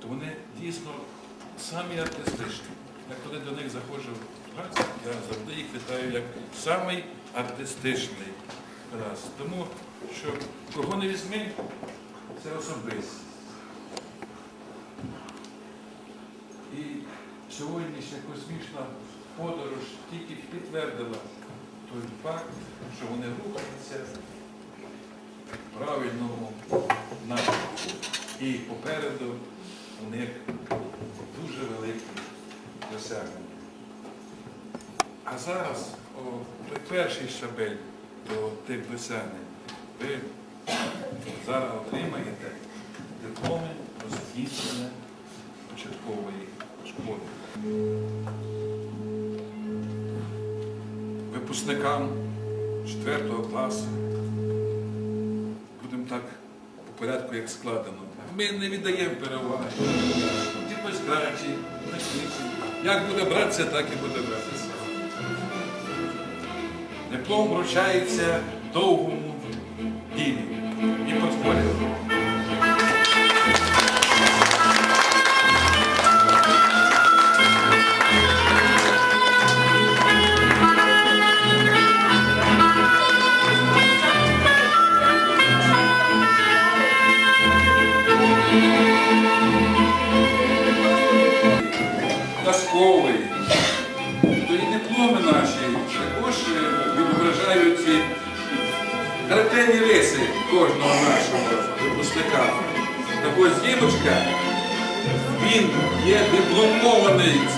то вони дійсно самі артистичні. Я коли до них заходжу в клас, я завжди їх вітаю як самий артистичний клас. Тому що кого не візьми, це особистість. І сьогоднішня космічна подорож тільки підтвердила той факт, що вони рухаються в правильному напрямку. І попереду у них дуже великі досягнення. А зараз, о, перший щабель до тих досягнень, ви зараз отримаєте дипломи про закінчення початкової школи. Випускникам 4 класу будемо так порядку, як складено. Ми не віддаємо переваги. Хтось кращий. Як буде братися, так і буде братися. Диплом вручається довгому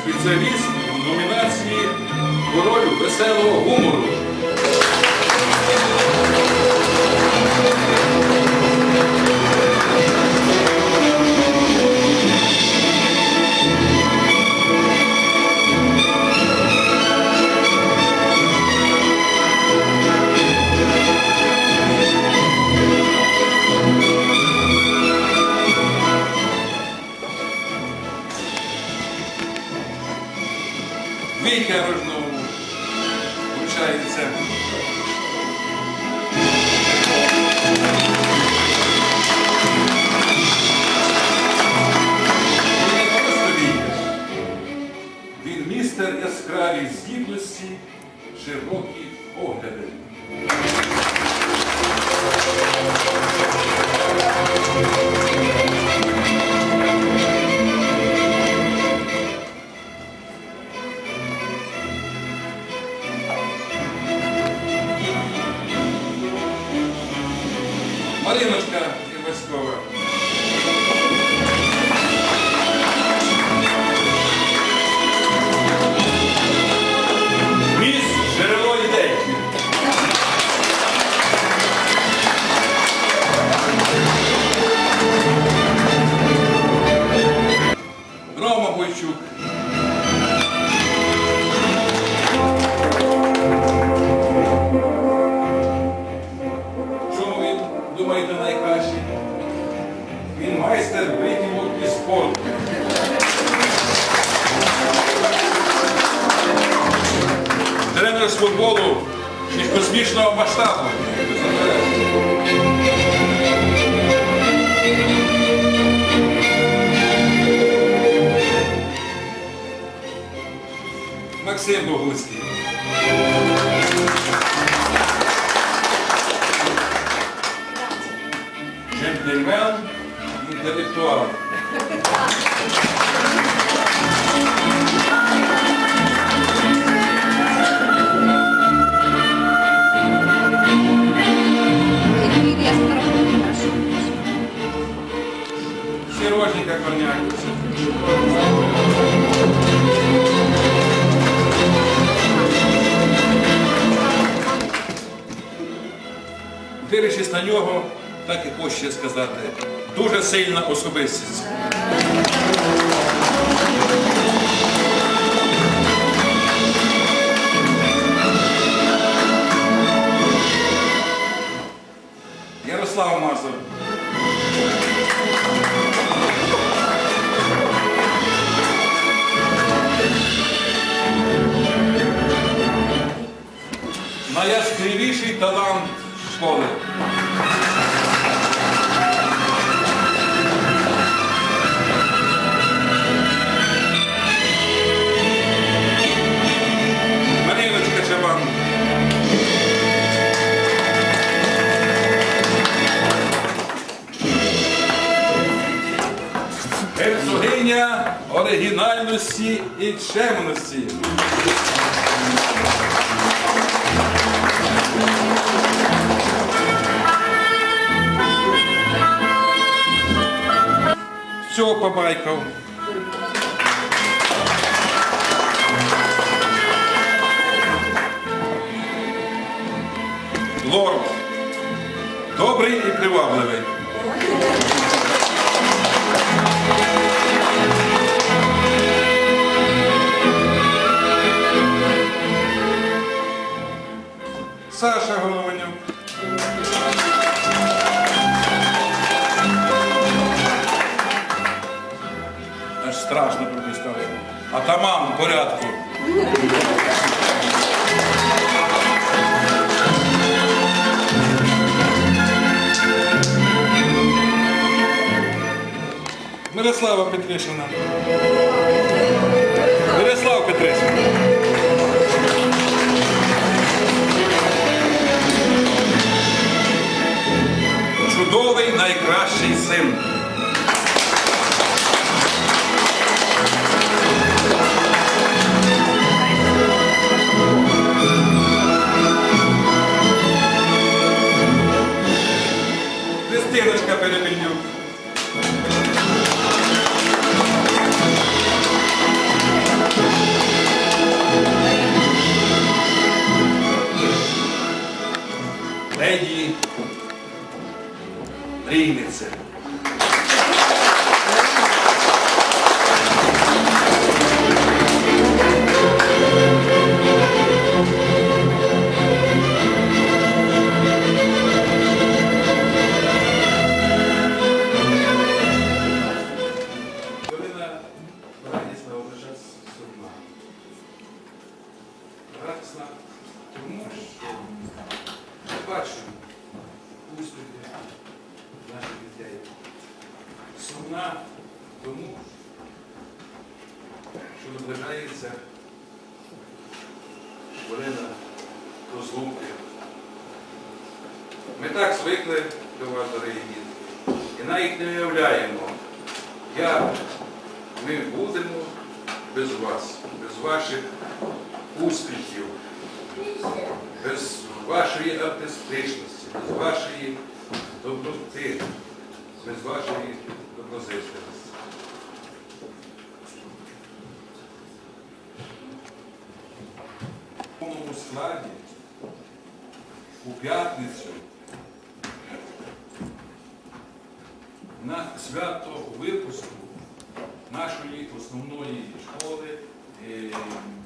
спеціаліст у номінації Король веселого гумору. Війка Рожнову вручається. Він містер яскраві здібності, широкі огляди. Футболу і космічного масштабу. Максим Богуцький. Джентльмен, інтелектуал. Сказати, дуже сильна особистість. І чемності. Все побайкав. Лорд. Добрий і привабливий. Саша Голованюк. Аж страшно пропускали. Атаман порядку. Мирослава Петришина. Мирослав Петришин. найкращий і навіть не уявляємо, як ми будемо без вас, без ваших успіхів, без вашої артистичності, без вашої доброти, без вашої доброзичливості. В повному складі у п'ятницю на свято випуску нашої основної школи, е,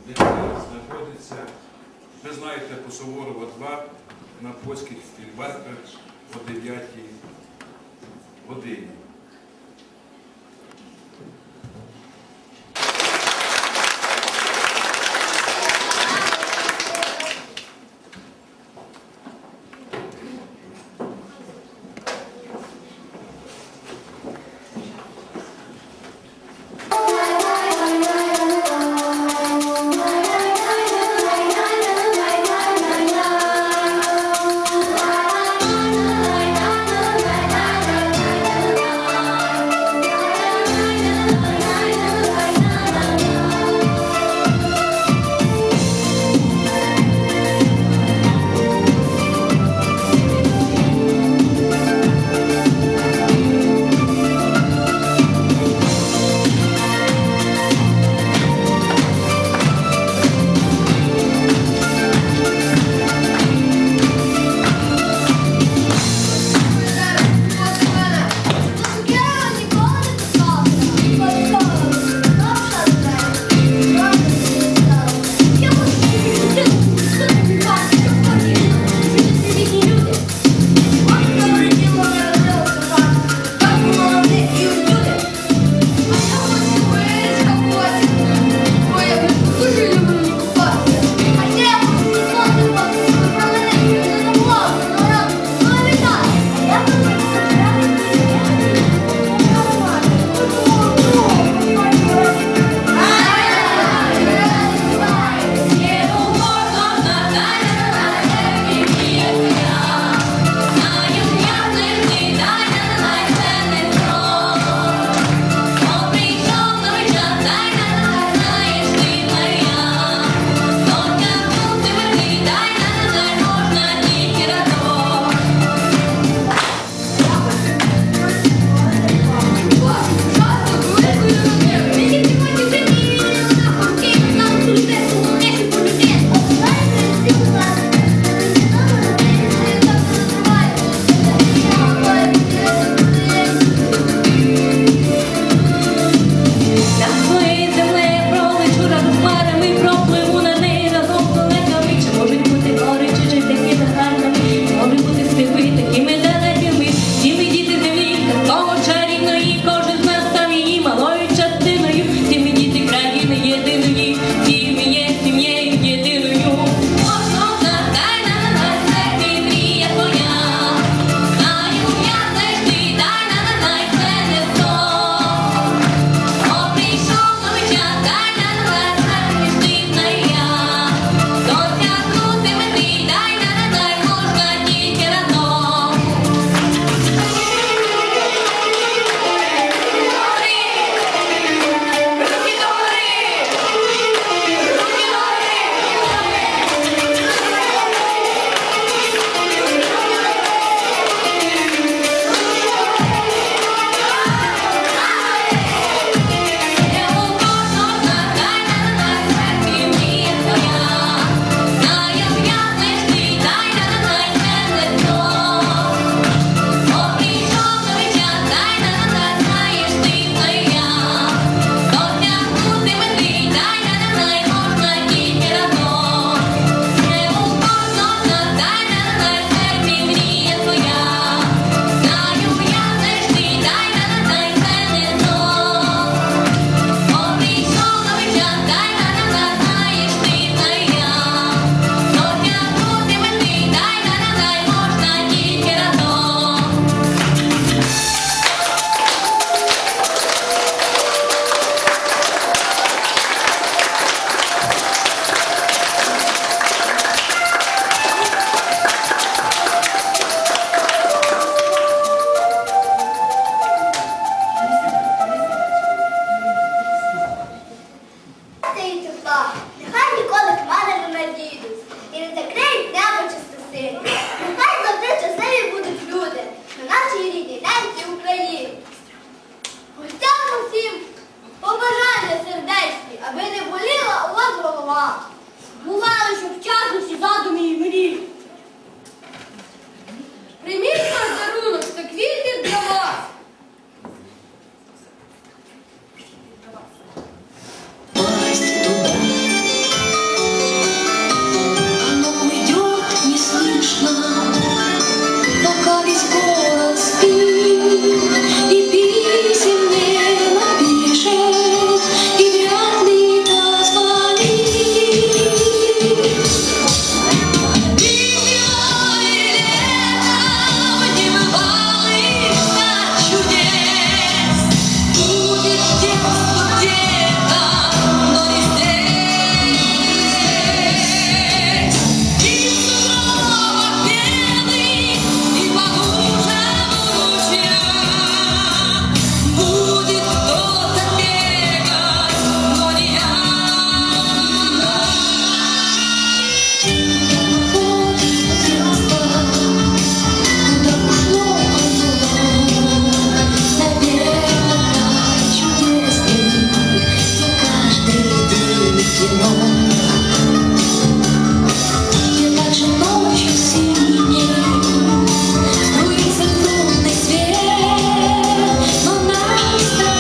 яка знаходиться, ви знаєте, по Суворова 2 на польських стрільбатках о 9 годині.